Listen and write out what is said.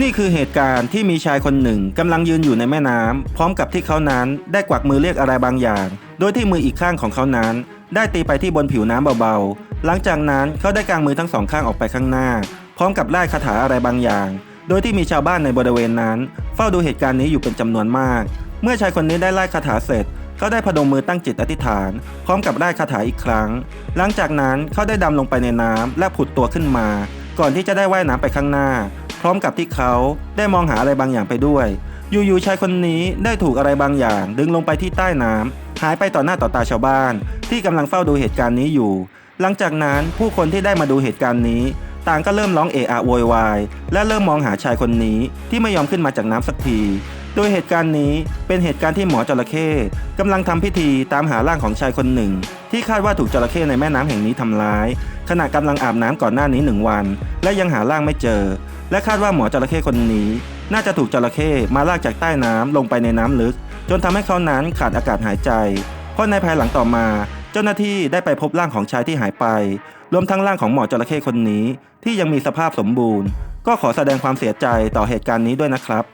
นี่คือเหตุการณ์ที่มีชายคนหนึ่งกำลังยืนอยู่ในแม่น้ำพร้อมกับที่เขานั้นได้กวักมือเรียกอะไรบางอย่าง โดยที่มืออีกข้างของเขานั้น ได้ตีไปที่บนผิวน้ำเบาๆ หลังจากนั้นเขาได้กางมือทั้งสองข้างออกไปข้างหน้า พร้อมกับไล่คาถาอะไรบางอย่าง โดยที่มีชาวบ้านในบริเวณนั้น เฝ้าดูเหตุการณ์นี้อยู่เป็นจำนวนมาก เมื่อชายคนนี้ได้ไล่คาถาเสร็จเขาได้พนมมือตั้งจิตอธิษฐาน พร้อมกับไล่คาถาอีกครั้ง หลังจากนั้นเขาได้ดำลงไปในน้ำและผุดตัวขึ้นมา ก่อนที่จะได้ว่ายน้ำไปข้างหน้า พร้อมกับที่เขาได้มองหาอะไรบางอย่างไปด้วย อยู่ๆชายคนนี้ได้ถูกอะไรบางอย่าง ดึงลงไปที่ใต้น้ำหายไปต่อหน้าต่อตาชาวบ้าน ที่กำลังเฝ้าดูเหตุการณ์นี้อยู่ หลังจากนั้นผู้คนที่ได้มาดูเหตุการณ์นี้ ต่างก็เริ่มร้องเอะอะโวยวายและเริ่มมองหาชายคนนี้ที่ไม่ยอมขึ้นมาจากน้ำสักที โดยเหตุการณ์นี้เป็นเหตุการณ์ที่หมอจระเข้กำลังทำพิธีตามหาร่างของชายคนหนึ่ง ที่คาดว่าถูกจระเข้ในแม่น้ำแห่งนี้ทำร้าย ขณะกำลังอาบน้ำก่อนหน้านี้หนึ่งวัน และยังหาร่างไม่เจอ และคาดว่าหมอจระเข้คนนี้ น่าจะถูกจระเข้มาลากจากใต้น้ำลงไปในน้ำลึก จนทำให้เขานั้นขาดอากาศหายใจ เพราะในภายหลังต่อมาเจ้าหน้าที่ได้ไปพบร่างของชายที่หายไป รวมทั้งร่างของหมอจระเข้คนนี้ ที่ยังมีสภาพสมบูรณ์ ก็ขอแสดงความเสียใจต่อเหตุการณ์นี้ด้วยนะครับ